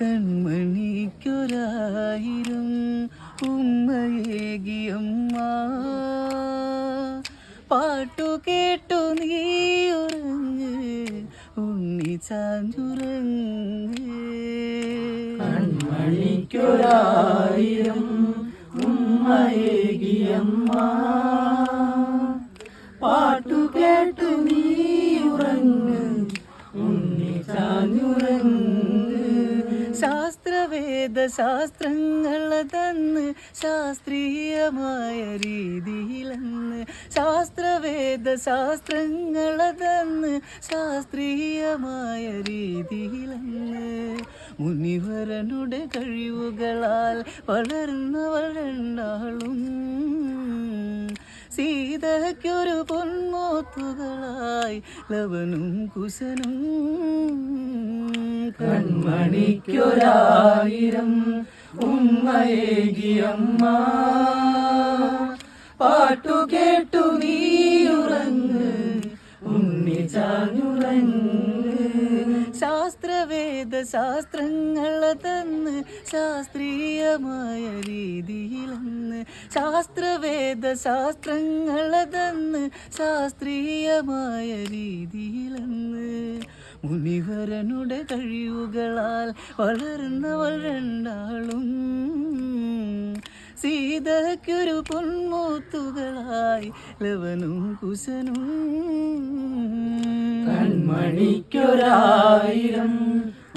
കൺമണിക്കൊരായിരം ഉമ്മയേകിയമ്മ. പാട്ടു കേട്ടു നീ ഉറങ്ങ് ഉണ്ണി ചാഞ്ചുറങ്ങ്. കൺമണിക്കൊരായിരം ഉമ്മയേകിയമ്മ. ശാസ്ത്രവേദ ശാസ്ത്രങ്ങൾ തന്ന് ശാസ്ത്രീയമായ രീതിയിലെന്ന് ശാസ്ത്രവേദ ശാസ്ത്രങ്ങൾ തന്ന് ശാസ്ത്രീയമായ രീതിയിലെന്ന് മുനിവരനുടെ കഴിവുകളാൽ വളർന്നവൾ രണ്ടാളും സീതയ്ക്കൊരു പൊന്മോത്തുകളായി ലവനും കുശനും കൺമണിക്കൊരായിരം ഉമ്മയേകിയമ്മ. പാട്ടു കേട്ടു നീ ഉറങ്ങ് ഉണ്ണി ചാഞ്ഞുറങ്ങ്. ശാസ്ത്രവേദ ശാസ്ത്രങ്ങൾ തന്ന് ശാസ്ത്രീയമായ രീതിയിലെന്ന് ശാസ്ത്രവേദ ശാസ്ത്രങ്ങൾ തന്ന് ശാസ്ത്രീയമായ രീതിയിലെന്ന് മുനിവരനുടെ കഴിവുകളാൽ വളർന്നവൾ രണ്ടാളും സീതയ്ക്കൊരു പൊന്മൂത്തുകളായി ലവനും കുശനും കൺമണിക്കൊരായിരം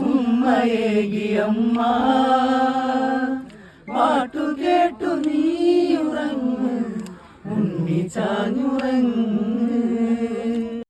ഉമ്മയേകിയമ്മ പാട്ടു കേട്ടു നീ ഉറങ്ങു ഉണ്ണി ചാഞ്ഞുറങ്ങ്.